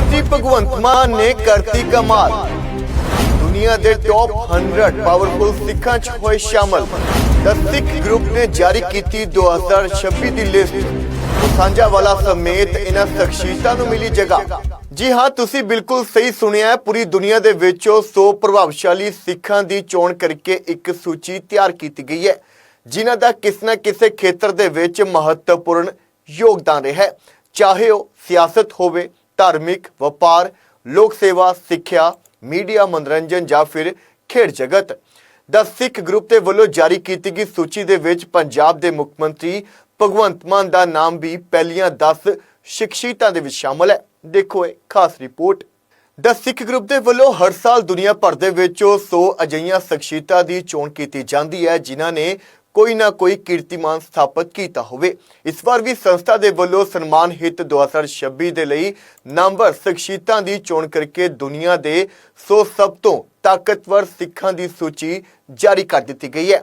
ਮੰਤਰੀ ਭਗਵੰਤ ਮਾਨ ਨੇ ਕਰਤੀ ਕਮਾਲ। ਦੁਨੀਆ ਦੇ ਟੌਪ 100 ਪਾਵਰਫੁਲ ਸਿੱਖਾਂ 'ਚ ਹੋਏ ਸ਼ਾਮਲ। ਦਾ ਸਿੱਖ ਗਰੁੱਪ ਨੇ ਜਾਰੀ ਕੀਤੀ 2026 ਦੀ ਲਿਸਟ ਸਾਂਝਾਵਾਲਾ ਸਮੇਤ ਇਹਨਾਂ ਸ਼ਖਸੀਅਤਾਂ ਨੂੰ ਮਿਲੀ ਜਗ੍ਹਾ। ਜੀ ਹਾਂ, ਤੁਸੀਂ ਬਿਲਕੁਲ ਸਹੀ ਸੁਣਿਆ ਪੂਰੀ ਦੁਨੀਆ ਦੇ ਵਿੱਚੋਂ 100 ਪ੍ਰਭਾਵਸ਼ਾਲੀ ਸਿੱਖਾਂ ਦੀ ਚੋਣ ਕਰਕੇ ਇੱਕ ਸੂਚੀ ਤਿਆਰ ਕੀਤੀ ਗਈ ਹੈ, ਜਿਨ੍ਹਾਂ ਦਾ ਕਿਸ ਨਾ ਕਿਸੇ ਖੇਤਰ ਦੇ ਵਿੱਚ ਮਹੱਤਵਪੂਰਨ ਯੋਗਦਾਨ ਰਿਹਾ ਹੈ। ਚਾਹੇ ਉਹ ਸਿਆਸਤ ਹੋਵੇ ਧਾਰਮਿਕ, ਵਪਾਰ, ਲੋਕ ਸੇਵਾ, ਸਿੱਖਿਆ, ਮੀਡੀਆ, ਮਨੋਰੰਜਨ ਜਾਂ ਫਿਰ ਖੇਡ ਜਗਤ। ਦਾ ਸਿੱਖ ਗਰੁੱਪ ਦੇ ਵੱਲੋਂ ਜਾਰੀ ਕੀਤੀ ਗਈ ਸੂਚੀ ਦੇ ਵਿੱਚ ਪੰਜਾਬ ਦੇ ਮੁੱਖ ਮੰਤਰੀ ਭਗਵੰਤ ਮਾਨ ਦਾ ਨਾਮ ਵੀ ਪਹਿਲੀਆਂ 10 ਸ਼ਖਸੀਅਤਾਂ ਦੇ ਵਿੱਚ ਸ਼ਾਮਲ ਹੈ। ਦੇਖੋ ਇਹ ਖਾਸ ਰਿਪੋਰਟ। ਦਾ ਸਿੱਖ ਗਰੁੱਪ ਦੇ ਵੱਲੋਂ ਹਰ ਸਾਲ ਦੁਨੀਆ ਭਰ ਦੇ ਵਿੱਚ 100 ਅਜਿਹੀਆਂ ਸ਼ਖਸੀਅਤਾਂ ਦੀ ਚੋਣ ਕੀਤੀ ਜਾਂਦੀ ਹੈ, ਜਿਨ੍ਹਾਂ ਨੇ ਕੋਈ ਨਾ ਕੋਈ ਕੀਰਤੀਮਾਨ ਸਥਾਪਿਤ ਕੀਤਾ ਹੋਵੇ। ਇਸ ਵਾਰ ਵੀ ਸੰਸਥਾ ਦੇ ਵੱਲੋਂ ਸਨਮਾਨ ਹਿੱਤ 2026 ਦੇ ਲਈ ਨਾਮਵਰ ਸ਼ਖਸੀਅਤਾਂ ਦੀ ਚੋਣ ਕਰਕੇ ਦੁਨੀਆ ਦੇ 100 ਸਭ ਤੋਂ ਤਾਕਤਵਰ ਸਿੱਖਾਂ ਦੀ ਸੂਚੀ ਜਾਰੀ ਕਰ ਦਿੱਤੀ ਗਈ ਹੈ।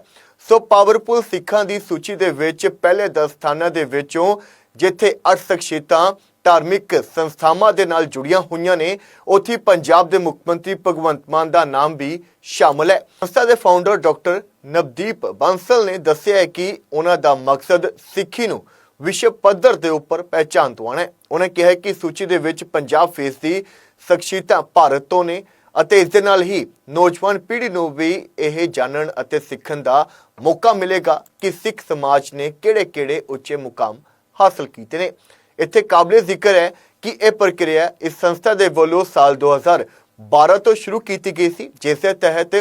ਸੋ ਪਾਵਰਫੁਲ ਸਿੱਖਾਂ ਦੀ ਸੂਚੀ ਦੇ ਵਿੱਚ ਪਹਿਲੇ 10 ਸਥਾਨਾਂ ਦੇ ਵਿੱਚੋਂ ਜਿੱਥੇ 8 ਸ਼ਖਸੀਅਤਾਂ ਧਾਰਮਿਕ ਸੰਸਥਾਵਾਂ ਦੇ ਨਾਲ ਜੁੜੀਆਂ ਹੋਈਆਂ ਨੇ। ਉੱਥੇ ਪੰਜਾਬ ਦੇ ਮੁੱਖ ਮੰਤਰੀ ਭਗਵੰਤ ਮਾਨ ਦਾ ਨਾਮ ਵੀ ਸ਼ਾਮਲ ਹੈ। ਸੰਸਥਾ ਦੇ ਫਾਊਂਡਰ ਡਾਕਟਰ ਨਵਦੀਪ ਬਾਂਸਲ ਨੇ ਦੱਸਿਆ ਹੈ ਕਿ ਉਹਨਾਂ ਦਾ ਮਕਸਦ ਸਿੱਖੀ ਨੂੰ ਵਿਸ਼ਵ ਪੱਧਰ ਦੇ ਉੱਪਰ ਪਹਿਚਾਨ ਦਿਵਾਉਣਾ ਹੈ। ਉਹਨਾਂ ਕਿਹਾ ਕਿ ਸੂਚੀ ਦੇ ਵਿੱਚ ਪੰਜਾਬ ਫੀਸਦੀ ਸ਼ਖਸੀਅਤਾਂ ਭਾਰਤ ਤੋਂ ਨੇ ਅਤੇ ਇਸ ਦੇ ਨਾਲ ਹੀ ਨੌਜਵਾਨ ਪੀੜ੍ਹੀ ਨੂੰ ਵੀ ਇਹ ਜਾਣਨ ਅਤੇ ਸਿੱਖਣ ਦਾ ਮੌਕਾ ਮਿਲੇਗਾ ਕਿ ਸਿੱਖ ਸਮਾਜ ਨੇ ਕਿਹੜੇ-ਕਿਹੜੇ ਉੱਚੇ ਮੁਕਾਮ ਹਾਸਲ ਕੀਤੇ ਨੇ। ਇੱਥੇ ਕਾਬਲੇ ਜ਼ਿਕਰ ਹੈ ਕਿ ਇਹ ਪ੍ਰਕਿਰਿਆ ਇਸ ਸੰਸਥਾ ਦੇ ਵੱਲੋਂ ਸਾਲ 2012 ਤੋਂ ਸ਼ੁਰੂ ਕੀਤੀ ਗਈ ਸੀ, ਜਿਸ ਦੇ ਤਹਿਤ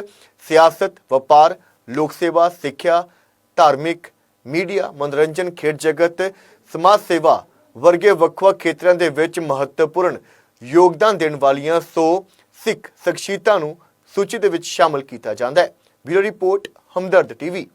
ਸਿਆਸਤ, ਵਪਾਰ, ਲੋਕ ਸੇਵਾ, ਸਿੱਖਿਆ, ਧਾਰਮਿਕ, ਮੀਡੀਆ, ਮਨੋਰੰਜਨ, ਖੇਡ ਜਗਤ, ਸਮਾਜ ਸੇਵਾ ਵਰਗੇ ਵੱਖ-ਵੱਖ ਖੇਤਰਾਂ ਦੇ ਵਿੱਚ ਮਹੱਤਵਪੂਰਨ ਯੋਗਦਾਨ ਦੇਣ ਵਾਲੀਆਂ 100 ਸਿੱਖ ਸ਼ਖਸੀਅਤਾਂ ਨੂੰ ਸੂਚੀ ਦੇ ਵਿੱਚ ਸ਼ਾਮਲ ਕੀਤਾ ਜਾਂਦਾ ਹੈ। Bureau report, Hamdard TV.